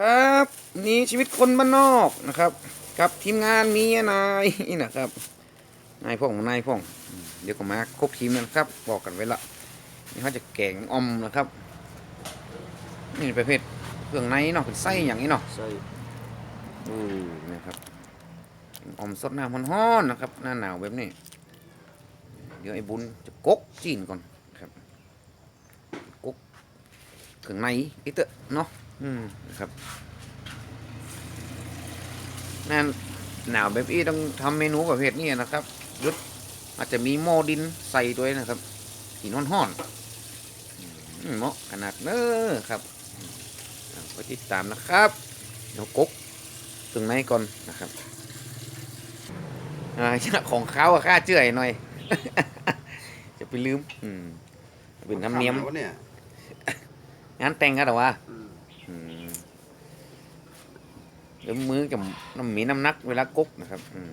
ครับ นี่ชีวิตคนบ้านนอกนะครับ กับทีมงานมีนายนะครับนายพ่องนายพ่องอืมเดี๋ยวก็มาครบทีมกันครับ บอกกันไว้ละนี่เขาจะแกงอมนะครับ นี่ประเภทเครื่องในเนาะเป็นไส้อย่างนี้เนาะใส่อือนะครับอมสดน้ำมันห้อนๆนะครับ หน้าหนาวแบบนี้ เดี๋ยวไอ้บุญจะกกจีนก่อนครับกกเครื่องในอีกเตอะเนาะ อืมนะครับหนั่นหนาวแบบนี้ต้องทำเมนูประเภทนี้นะครับยุดอาจจะมีหม้อดินใส่ด้วยนะครับหินห้อนๆอืมเหมาะขนาดเน้อครับอ่าไปติดตามนะครับเดี๋ยวกกถึงในก่อนนะครับอ่าของเขาอะค่าเจื่อยหน่อย จะไปลืม อืมเป็นธรรมเนียมวะเนี่ยงานแต่งกันเหรอวะ อืม อืม เดี๋ยวมือกับน้ำมีน้ำหนักเวลากกนะครับอืม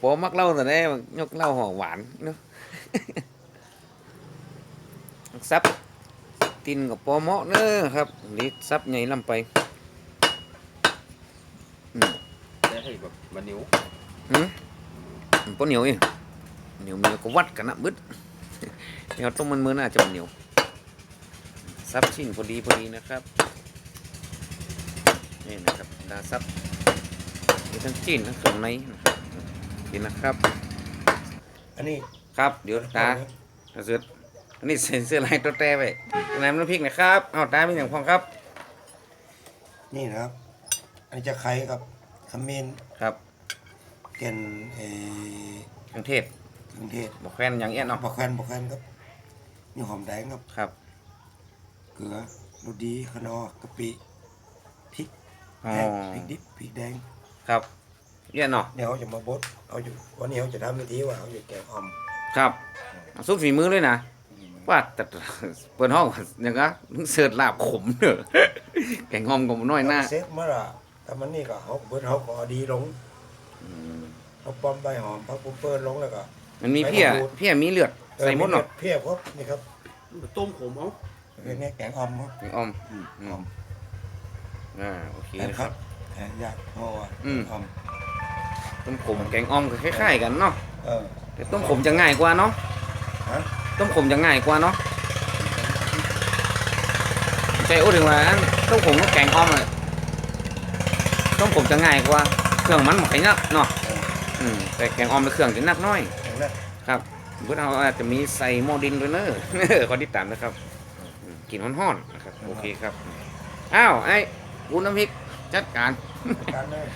พอมักเล่าแต่ได้ยกเหล่าห่อหวานเนาะซับตินกับปอเหมาะเนอะครับนี่ซับใหญ่ลำไปได้ให้แบบมันนิ้วหืมมันปนเหนียวอีกเหนียวเหนียวก็วัดกันนะบึดเดี๋ยวต้มมันมือน่าจะเหนียวซับชิ้นพอดีพอดีนะครับ นี่นะครับดาซับมีทั้งจีนทั้งเครื่องในนะครับดีนะครับ อันนี้ครับเดี๋ยวตาตาเสืออันนี้เซ็นเสื้อลายตัวแต้ไปน้ำน้ำพริกนะครับเอาตาเป็นอย่างพองครับ นี่นะครับ อันนี้จะไข่กับขมิ้นครับเก่นเอ่อเครื่องเทศเครื่องเทศบอกแควนอย่างเอี้ยเนาะบะแควนบะแควนครับนี่หอมแดงครับครับ เกลือรสดีขนอกะปิพริก อ๋อแห้งพริกดิบพริกแดง ครับเอี้ยเนาะเดี๋ยวเราจะมาบดเอาอยู่วันนี้เราจะทำวิธีว่าเราจะแกงอ่อมครับซุปฝีมือเลยนะว่าแต่เปิดห้องอย่างก็เสิร์ฟลาบขมเนอะแกงหอมกับน้อยหน้าเซตเมื่อไหร่แต่มันนี่ก็เขาเบิดเขาก็เอาดีลงเอาป้อมใบหอมพักปุ๊บเปิ้ลลงแล้วก็มันมีเพี้ยไม่ต้องพูดเพี้ยมีเลือดใส่หมดเนาะเพียบครับนี่ครับต้มขมเอาเป็นไงแกงอ่อมครับแกงอ่อมอืมอือ่อมม อ่าโอเคแกงนะคครัรับบแกงยากเพราะว่าอืมอ่อมต้มขมแกงอ่อมก็คล้ายๆกันเนาะเออแต่ต้มขมจะง่ายกว่าเนาะฮะต้มขมจะง่ายกว่าเนาะใจโอ้ถึงว่าอันต้มขมกับแกงอ่อมเลยต้มขมจะง่ายกว่าเครื่องมันหมดนักเนาะอืมแต่แกงอ่อมเป็นเครื่องจะหนักน้อยแกงนั้นครับเพื่อนเราอาจจะมีใส่หม้อดินด้วยเนอะขอติดตามนะครับอืมกลินห้อนๆนะครับ โอเคครับ อ้าวไอ้ วุ้นน้ำพริกจัดการการเลย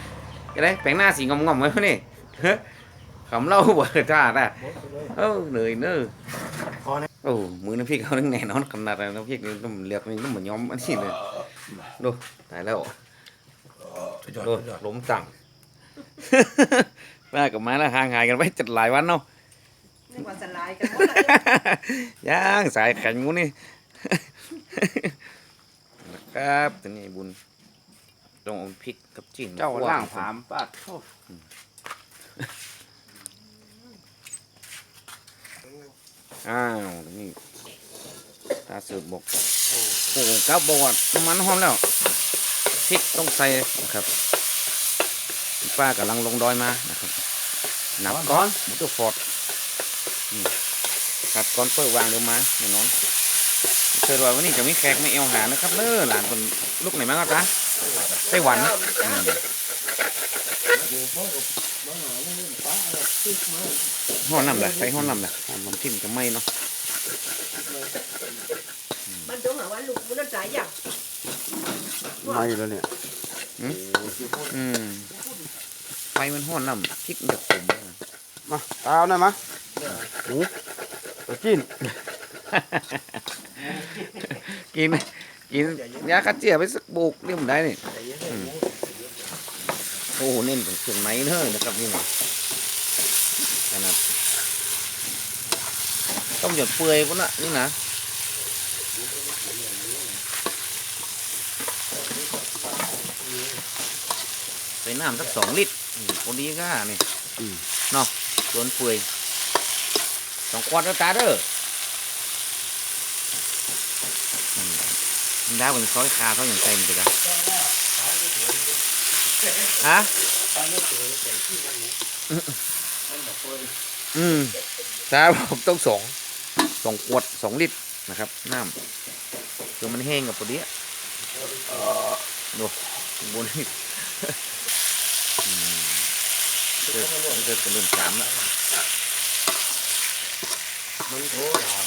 อะไรแปลงหน้าสีงอมๆไว้พะนี่ขำเล่าเบิดจ้าได้บดไปเลยเออเหนื่อยเนอะพอนะโอ้มือน้ำพริกเขานึ่งแน่นอนขนาดนั้นน้ำพริกนี่ต้องเลือกนี่ต้องเหมือนย้อมอันนี้เลยดูตายแล้วสุดยอดดูสุดยอดล้มจังป้ากับมาแล้วห่างหายกันไปจัดหลายวันเนาะนึกว่าจะลายกันหมดเลยย่างสายแข็งมูนี่นะครับตัวนี้บุญ ต้องเอาพริกกับจีนเจ้าคั่วล่างผามปาดเข้าอ้าวนี่ตาสืบบอกโอ้โหครับบอกว่าน้ำมันหอมแล้วพริกต้องใส่นะครับป้ากำลังลงดอยมานะครับหนับก้อนหมูตัวฟอดอืมครับก้อนเปิดวางลงมาแน่นอนเชิญว่าวันนี้จะมีแขกมาเอวหานะครับเน้อหลานคนลูกไหนบ้างครับจ๊ะไต้หวันอืมห้อนน้ำเลยใส่ห้อนน้ำเลยห้อนน้ำทิ่มจะไหม้เนาะ มันจงหาว่าลูกมันน่าใจอย่างไม่แล้วเนี่ยอืมไฟมันห้อนน้ำพริกมันจะขมมาตาเอาหน่อยมาหมูไปกินกินกินยาคัดเจียไปสักบุกนี่มันได้นี่อืม โอ้โหเน้นถึงเครื่องในเนอะนะครับนี่นะขนาดต้มหยดเปื่อยพุ่นน่ะนี่นะใส่น้ำสักสองลิตรอืมพอดีก้านี่อืมเนาะส่วนเปื่อยสองควอดแล้วตาเด้ออืมได้บนซอยคาเขาอย่างใจมันจะได้ ฮะอืมใช่ผมต้องสองสองขวดสองลิตรนะครับน้ำคือมันแห้งกับพอดีอะดูบนนี่อืมเกิดเกิดเป็นเรื่องสามแล้วมันโถถาม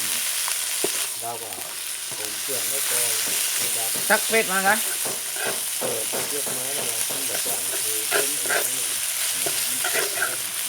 ดาวว่าผมเชื่อไม่พอไม่ได้สักเม็ดมาครับเปิดเยอะน้อยแล้วมันแบบว่าคือเล่นอะไรนี่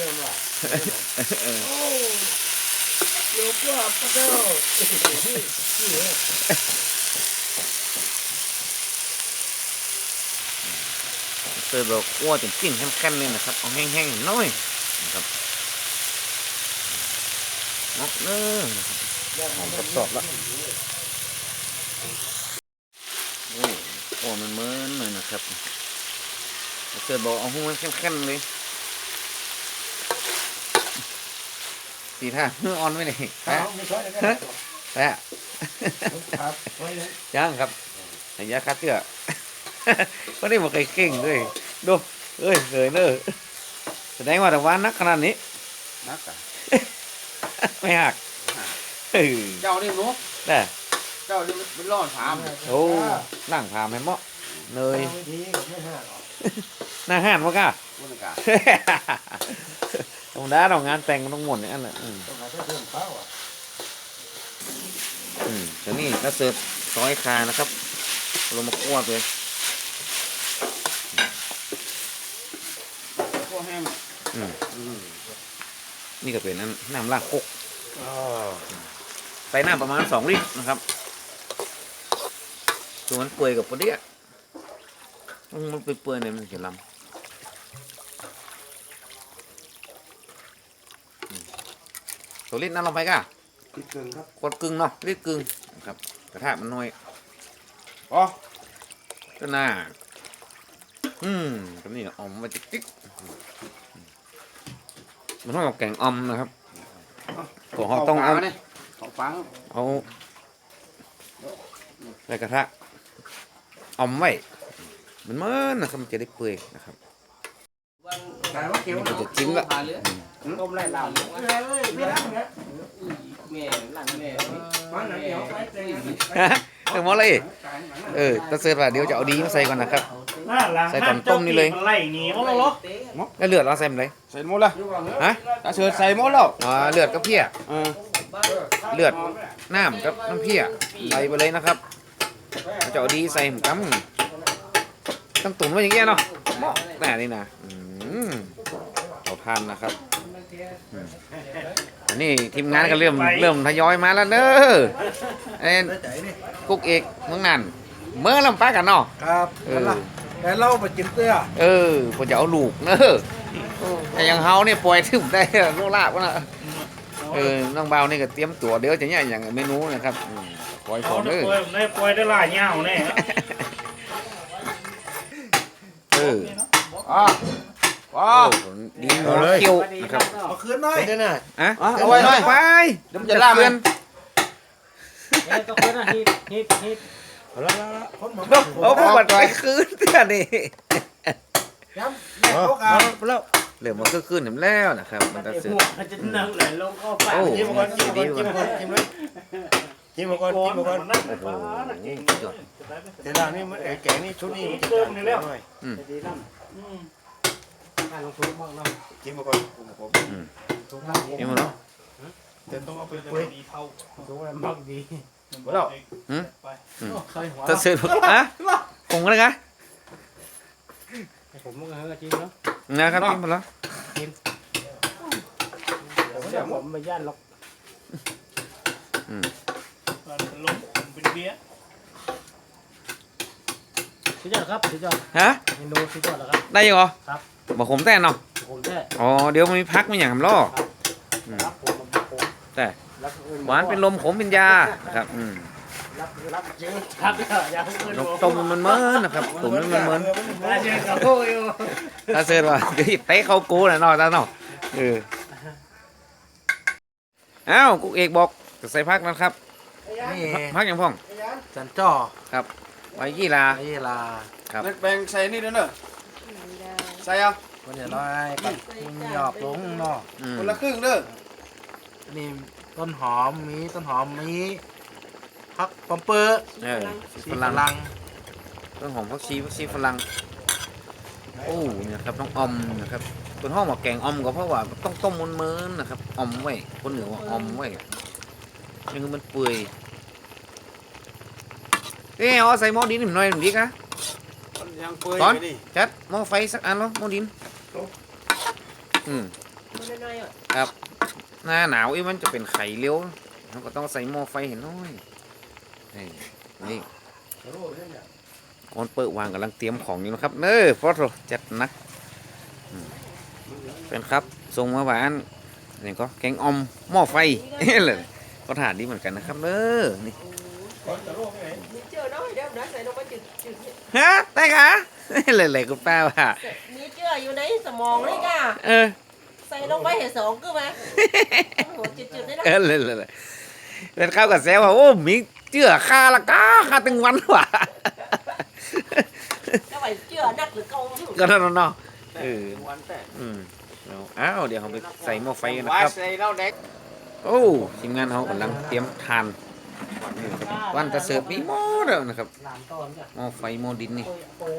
เรื่องว่าเออโอ้เดี๋ยวก็ปะเจ้าเสิร์ฟแบบคั่วจนกลิ่นแข็งๆเลยนะครับ เอาแห้งๆหน้อยนะครับเนาะเนอะนะครับหอมสดๆแล้วโอ้โหมันเหมือนเลยนะครับเสิร์ฟบอกเอาหุ้มแข็งๆเลย สีท่าเมื่อออนไว้เลยครัแปะบไม่ใช่เลยแปะครับไม่เลยยังครับระยะคัดเตื้อไม่ได้บอกใครเก่งด้วยดูเอ้ยเผยเนอะแสดงว่าแต่ว่านักขนาดนี้นักอะไม่หักเออเจ้านี่หนุแต่เจ้านี่มันรอดถามโอ้ล่างพามให้เหมาะเนยวิธีไม่ห้าหรอกหน้าห้านวะก้าบุญกาธ รรมดาเรางานแต่งมันต้องหมดเนี่ยอันน่ะอืมต้องหาเพื่อนเป้าอะอืมแต่นี่ถ้าเสิร์ฟซอยคานะครับลงมาคั่วเลยพวกแห้งอืมนี่ก็เป็นน้ำน้ำลากคกอ๋อใส่น้ำประมาณสองลิตรนะครับส่วนมันเปื่อยกับพอดีอะมันเปื่อยๆเนี่ยมันจะลำอืม ตัวลิตรนั่นลงไปก่ะติดเกินครับกดกึ่งเนาะลิตรกึ่งนะครับกระทะมันน้อยอ๋อก็น่าอืมก็นี่ออมมาจิ๊กจิ๊กมันต้องเอาแกงออมนะครับของเขาต้องเอาเนี่ยของฟังเอาใส่กระทะออมไว้มันเมื่อนนะครับมันจะได้เปื่อยนะครับแต่ว่าเกี่ยวมันจะจิ้มละ ต้มไล่ลาวไม่ได้เนี่ยแม่หลังแม่มันเกี่ยวไปเต็มเออหมอเลยเออตาเสิร์ฟว่าเดี๋ยวจะเอาดีมาใส่ก่อนนะครับ ใส่ตอนต้มนี่เลยไล่หนีเขาแล้วเหรอแล้วเลือดเราใส่มันเลยใส่หมดละฮะตาเชิดใส่หมดแล้วอ่าเลือดกับเพี้ยเออเลือดน้ำกับน้ำเพี้ยใส่ไปเลยนะครับเราจะเอาดีใส่หมูกัมต้องตุ๋นไว้อย่างเงี้ยเนาะเหมาะแต่นี่นะอืมเอาทานนะครับ อืมอันนี้ทีมงานก็เริ่มเริ่มทยอยมาแล้วเนอะเอ็นใจนี่กุ๊กเอกเมืองนั่นเมื่อลำปากันเนาะครับเออแต่เราไปกินเตื้อเออผมจะเอาลูกเนอะแต่อยังเฮาเนี่ยปล่อยถึงได้โลลาบนะเออน้องเบานี่ก็เตรียมตัวเดี๋ยวจะเนี่ยอย่างเมนูนะครับอืมปล่อยผเอามได้เด้อปล่อยได้ปล่อยได้หลายเงาแน่เอออ๋อ อ๋อโอ้ดีหัวเคี้ยวนะครับมาคืนหน่อยได้น่ะอะอะเอาไว้หน่อยไปเดี๋ยวมันจะล่ามมันแล้วก็เพิ่นฮิตฮิตฮิตเอาละละคนมาเนาะเอาพวกมันไปคืนเพื่อนนี่ย้ำแล้วเขาเอาแล้วเหลือมันก็คืนถึงแล้วนะครับ มันจะไอ้เสืพอวกมันจะนั่งไหลลงเข้าไปโอ้จิ้มมาก่อนจิ้มมาก่อนจิ้มมาก่อนจิ้มเลยจิ้มมาก่อนจิ้มมาก่อนนั่งโอ้โหฟ้าสุดยอดแต่ด้านนี้มันไอ้แกงนี่ชุดนี้มันจะจัดหน่อย ดีนั่นอืมจิ้มมาก่อนผมผมนี่มันเนาะ แต่ต้องเอาไปปุ้ยดีเท่าถูกไหมมักดีหมดแล้วหืม ไปเคยหัวจะเสืออะคงกันเลยนะผมมึงเฮ้ยจริงเนาะนะครับกินหมดแล้วผมไม่ย่านหรอกอืมมันล้มเป็นเบี้ยสุดยอดครับสุดยอดฮะเมนูสุดยอดแล้วครับได้อยู่เหรอครับ บอกผมแต่เนาะผมแท้อ๋อเดี๋ยวมันมีพักมีอย่างล่อรับผมผมผมแต่รับอื่หวานเป็นลมขมเป็นยานะครับอืมรับรับจริงครับอย่าเพิ่งเอิ้นนกผมต้มมันเมินนะครับตุ๋นมันเมินได้เจอกับโอ้ยถ้าเสิร์ชว่าเดี๋ยวเตะเข้ากูน่ะเนาะตาเนาะเอออ้าวกุ๊กเอกบอกจะใส่พักนะครับนี่พักอย่างพ่องจันจ้อไว้ยี่ลาไอ้ลาครับเล็กแบงใส่นี่ด้วยเนอะ ใส่เอาคนจะร้อยกับมีหยอกลงเนาะอืมคนละครึ่งเด้อนี่ต้นหอมมีต้นหอมมีพักปอมเปอร์เออสีฝฝรั่งรั่งต้นหอมผักชีผักชีฝรั่งโอ้เนี่ยครับต้องอมนะครับคนห้องบอกแกงอมก็เพราะว่าต้องต้มมันเมินๆนะครับอมไว้คนเหนือว่าอมไว้นี่คือมันเปื่อยเอ้ยเอาใส่หม้อดินหน่อยหนึ่งดิกะ มันยังเปื่อยตอนไปดิจัดหม้อไฟสักอันเนาะหม้อดินอืมมันน้อยๆอะหน้าหนาวอีมันจะเป็นไข่เลี้ยวเราก็ต้องใส่หม้อไฟเห็นน้อยนี่นี่คนเปิดวางกำลังเตรียมของอยู่นะครับเน้อพอโทจัดหนักอืมเป็นครับส่งมาหวานนี่ก็แกงออมหม้อไฟเลยก็ถาดดีเหมือนกันนะครับเน้อนี่มี เจือน้อยเดี๋ยวนะใส่ลงไปจืดจืดฮะได้คะเลยๆคุณป้าว่ามีเจืออยู่ในสมองเลยก่ะเออใส่ลงไปเห็นสองก็ไหมหัวจืดจืดได้นะเออเลยเลยเลยเป็นข้าวกับแซวว่าโอ้มีเจือคาละกาคาตึงวันว่ะก็ไปเจือนักหรือกองก็นั่นเนาะเออวันแต่อืมเอาอ้าวเดี๋ยวเราไปใส่หม้อไฟกันนะว่าครับใส่เหล้าแดกโอ้ทีมงานเขากำลังเตรียมทาน วันจะเสิร์ฟมีหม้อแล้วนะครับหลานต้นจ้ะหม้อไฟหม้อดินนี่โอ้ยโอ้ย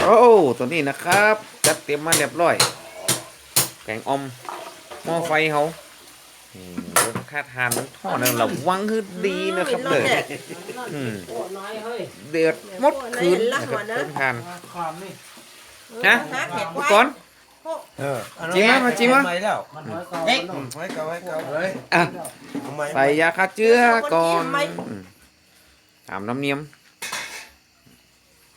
นะโอ้ตัวนี้นะครับ จัดเตรียมมาเรียบร้อยแกงออมหม้อไฟเขาอืมรสค่าทานมันทอดนะระวังคือดีนะครับเลยอืมโอ้น้อยเฮ้ยเดือดหมดคืนนะครับเติมทานความนี่ฮะเห็ดไว้ก่อน เออจริงไหมมาจริงวะไม่แล้วมันน้อยกว่าเอ๊ะมันน้อยไว้เก่าไว้เก่าเลยอะทำไมใส่ยาฆ่าเชื้อก่อนอืมตามน้ำเนียม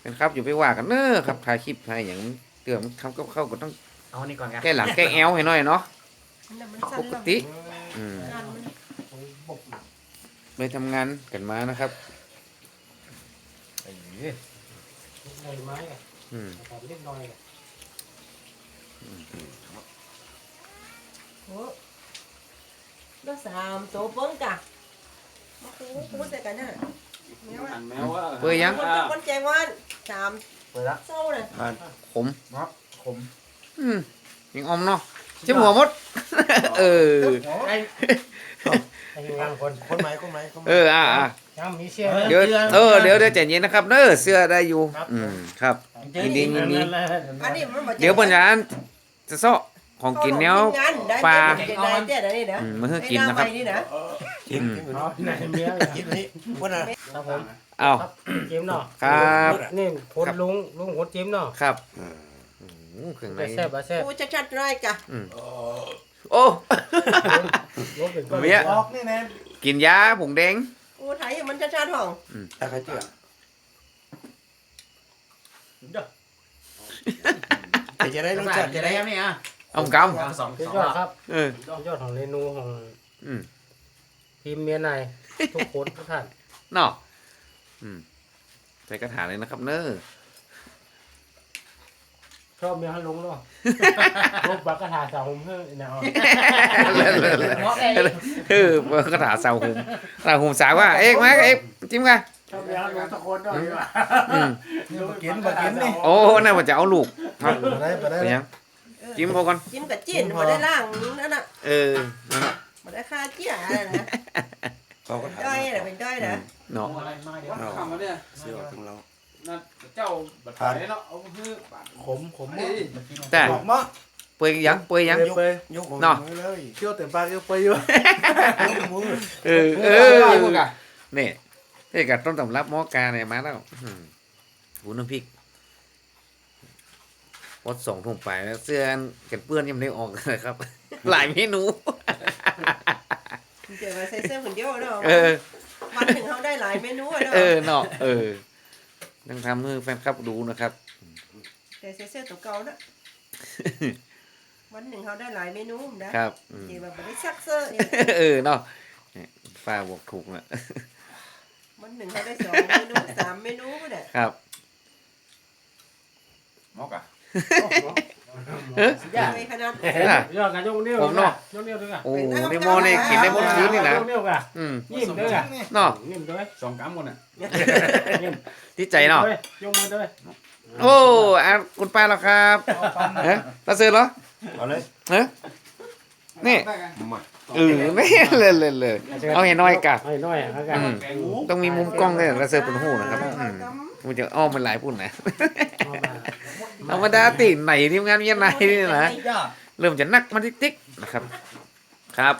เป็นครับอยู่ไปว่ากันเนอะครับถ่ายคลิปถ่ายอย่างเตือนทำกับเข้าวก็ต้องเอานี่ก่อนกันแก้หลังแก้แอวให้หน่อยเนาะมันปสั้นกลงติอืมงานมันเลยทำงานกันมานะครับในไม้อะอืมขอนิดหน่อยอะ โอ้แล้วสามโต๊ะเปิ้งกะมาคูคูใส่กันน่ะแมวหัอะนแมวว่าเปื่อยยัง คนจะคนแจงวันสามเปิดละโซ่เลยขมขมอืมยิงอมเนาะชิมหัวมด เออ ไอ้ไอ้งานคนคนไหนคนไหนคนไหนเอออะอะยังมีเสียเดี๋ยวเออเดี๋ยวเดี๋ยวใจเย็นนะครับเนอะเสื้อได้อยู่ อืมครับยินดียินดีอันนี้มันบ่เดี๋ยวบนร้าน จะเซาะของกินเนี้ยปลาได้เจ๊ได้นี่นะอืมมื้อกินนะครับไอ้หาในี่นะกินอืมกินเอาไหนเมียกินนี่วันน่ะครับผมเอาครับจิ้มเนาะครับนี่คนลุงลุงคนจิ้มเนาะครับอืมเครื่องในแต่แซ่บอะแซ่บกูจะชัดๆไรกะโอ้ลุงเป็นก้อนเมียออกนี่แน่กินยาผงแดงกูไทยมันชัดๆห้องตาใครเจือแต่ จะได้รสชาติจะได้เอากสองสุดสองยอดครับำเออสุดยอดของเมนูของอืมทีมเมียในทุกคนทุกท่านเนาะอืมใส่กระถางเลยนะครับ เนอะชอบเมียให้ลุงเนาะรูปบักกระถาสาวผมเพื่อนเนาะเออเปิดกระถางเสาหุมเสาหุมสาวว่าเอ๊ะมาเอ๊ะจิ้มกัน ชอบเมียให้ลุงทุกคนเนาะอืมมากินมากินนี่โอ้น่าว่าจะเอาลูกเอามาได้มาได้ ไปยังจิ้มเขาก่อนจิ้มกับจิ้นมาได้ล่างนั่นน่ะเออนั่นน่ะมาได้ค่าเจี้ยอะไรนะเขาก็จ้อยนะเป็นจ้อยนะเนาะอะไรมาเดี๋ยวว่าคำว่าเนี่ยเสื้อของเรานั่นเจ้าบัดไปเนาะเอาคือบขมขมเฮ้ยแต่ออกมาเปื่อยยังเปื่อยยังยกยกมือเลยเคี่ยวเต็มปากเคี่ยวไปอยู่ยกมือเออเออนี่ นี่กับต้นตำรับหม้อกาเนี่ยมาแล้วอืมหูน้ำพริกวดส่งถุงไปแล้วเสื้อกันเปื้อนยังไม่ได้ออกเลยครับ หลายเมนูเจอมาใส่เสื้อคนเดียวเนาะเออวันหนึ่งเขาได้หลายเมนูอะเนาะเออเนาะเออต้องทำให้แฟนคลับดูนะครับแต่เสื้อตัวเก่านะวันหนึ่งเขาได้หลายเมนูนะครับอืมเจีแบบไม่ได้ซักเสื้อเนี่ยเออเนาะเนี่ยฟ้าบอกถูกนะ วันหนึ่งเขาได้สองเมนูสามเมนูเนี่ยครับ มอกอะไม่ขนาดอะยอดกันยกนิ้วผมเนาะ ยกนิ้วด้วยกันโอ้ในหมอนี่กินได้หมดคืนนี่นะยกนิ้วกันอืมยิ้มด้วยกันเนาะยิ้มด้วยสองกรัมคนอะยิ้มที่ใจเนาะด้วยยกมือด้วยโอ้อะคุณป้าแล้วครับเอ๊ะตาเสือเหรอเอาเลยเอ๊ะนี่มา เออไม่เลยเลยเลยเอาเห็นน้อยกะเอาหน่อยเอากันอืมต้องมีมุมกล้องด้วยตาเสือเป็นหูนะครับอืมมันจะอ้อมมันหลายพุ่นนะเอามาธรรมดาติไหนทีมงานเมียไหนนี่นะเริ่มจะนักมันติ๊กๆนะครับ ครับ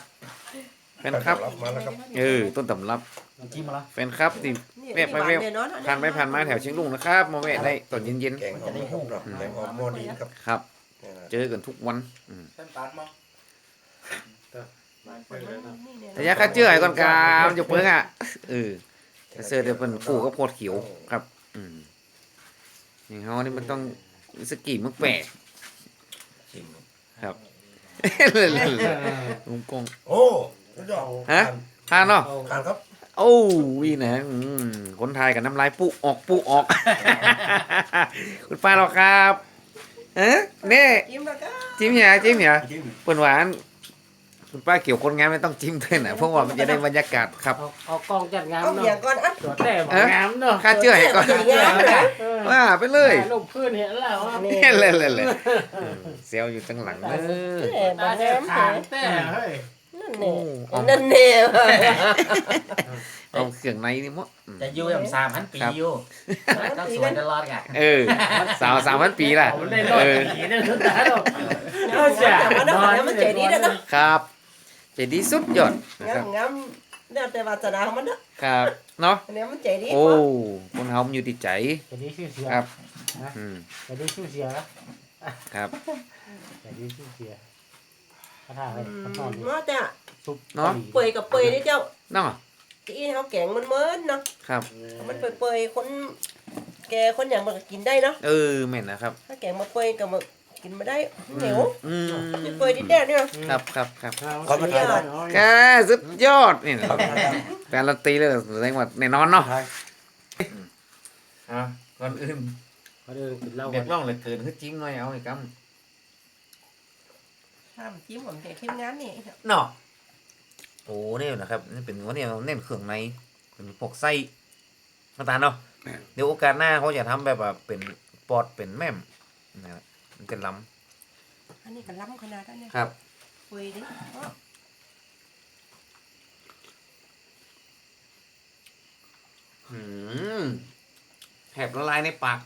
แฟนครับรับมาแล้วครับเออต้นตำรับจิ้มมาละแฟนครับที่แม่ไปเร็วผ่านไปผ่านมาแถวเชียงลุงนะครับมาแวะได้ตอนเย็นแกงหอมนะครับเนาะแกงหอมหม้อดินครับๆครับเนี่ยนะเจอกันทุกวันอืมเส้นตันมั้ง แต่อยาค่าเชื่อไอ้ก่อนกามันจะเปิ้งอะเออแต่เสื้อเดี๋ยวเป็นกูก็โพดเขียวครับ อืมอย่างเฮานี่มันต้องสกีมึกแปะชิมครับเลยเลยเลยลุงกงโอ้สุดยอดฮะทานเนาะทานครับโอ้วีนะอืมคนไทยกับน้ำลายปุออกปุออก คุณป้าเราครับเอ๊ะเน่จิ้มแล้วก็จิ้มเหียจิ้มเหียจิ้มเปิ้นหวาน คุณป้าเกี่ยวคนงานไม่ต้องจิ้มด้วยนะเพราะว่ามันจะได้บรรยากาศครับ เอาเอากล้องจัดงานเอาเนาะอย่างก่อนอะตัวแต่บอกงามเนาะค่าเชื่อให้ก่อนอย่างเงี้ยนะเออว่าไปเลยถ่ายรูปพื้นเห็นแล้วว่าเล่นเลยเลยเลยเซลอยู่ตั้งหลังเออแหมตามาแทแล้บวขางแต่เฮ้ยนั่นแน่นั่นแน่เอาเครื่องในนี่มั้งอืม จะอยู่อย่างสามพันปีครับ อยู่ต้องสวยตลอดไงเออสาวสามพันปีล่ะผมได้รอดเออผีเนี่ยสุดท้ายหรอกเอาเสียมันต้องมันมันเจ๋ดีนะเนาะครับ เจดีสุดยอดนะงาครัมบงามเนี่ยแต่วาสนาของมันเนาะครับเนาะอันนี้มันเจ๋ดีโอ้คนเฮามันอยู่ที่ใจจะดีชื่อเสียครับอืมจะดีชื่อเสียนะครับ จะดีชื่อเสียถ้าถ่ายอืมข้าวต้มเนาะแต่ซุปเนาะ เปื่อยกับเปื่อยนี่เจ้าเนาะที่เขาแกงมันเหมือนเนาะครับ มันเปื่อยๆคน แกคนอย่างมันก็กินได้เนาะเออแม่นนะครับ ถ้าแกงมาเปื่อยก็มา กินมาได้เหนียวอืมเปื่อยนิดเดียวเนี่ย ครับครับครับขอบคุณครับแกสุดยอดนี่นะครับการันตีเลยแสดงว่าแน่นอนเนาะอะก่อนอื่นเขาเดินกินเหล้าเรียกร้องเลยเกินคือจิ้มหน่อยเอาไอ้กัมห้ามจิ้มผมแกงเข้มงานนี่เนาะโอ้เนี่ยนะครับนี่เป็นวันนี้เน้นเครื่องในเป็นพวกไส้มาตาลเนาะเดี๋ยวโอกาสหน้าเขาจะทำแบบว่าเป็นปอดเป็นแม่มนะครับ มันจะล้อันนี้ก็ล้ำขนาดนั้นเนี่ยำครับเปื่อยดิอืมแถบละลายในปาก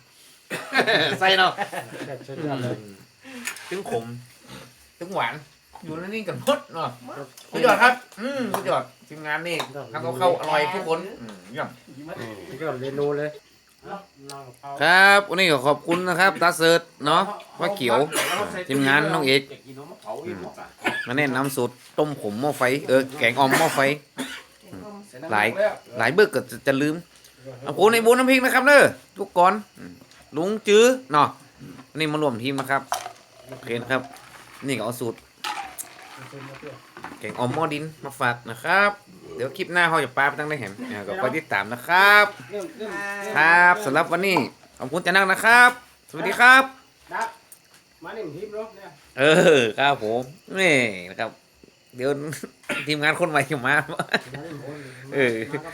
ใส่เนาะแบบสุดยอดเลยถึงขมถึงหวาน อยู่ในนี่กันหมดเนาะสุดยอดครับ อืมสุดยอดทีมงานนี่ทำกับข้าวอร่อยทุกคนอืมเยี่ยมสุดยอดเมนูเลย เอานั่งกับเขาครับวันนี้ก็ขอบคุณนะครับตาเสิร์ตเนาะว่าเขียวทีมงานน้องเอกมาแนะนำสูตรต้มขมหม้อไฟเออแกงอ่อมหม้อไฟ หลายหลายเบิกก็จะจะลืมเอาโคในบุญน้ำพริกนะครับเด้อทุกคนอืมลุงจื้อเนาะอันนี่มารวมทีมนะครับโอเคนะครับ นี่ก็เอาสูตร แกงอ่อมหม้อดินมาฝากนะครับ เดี๋ยวคลิปหน้าเขาจะปาไปตั้งได้เห็นอ่าก็ไปติดตามนะครับ ครับสำหรับวันนี้ขอบคุณจะนั่งนะครับ สวัสดีครับดับมาหนึ่งทีมเนาะเนี่ยเออครับผมนี่นะครับ เดี๋ยว ทีมงานคนใหม่จะมา มาหนึ่งคนเออ มากับ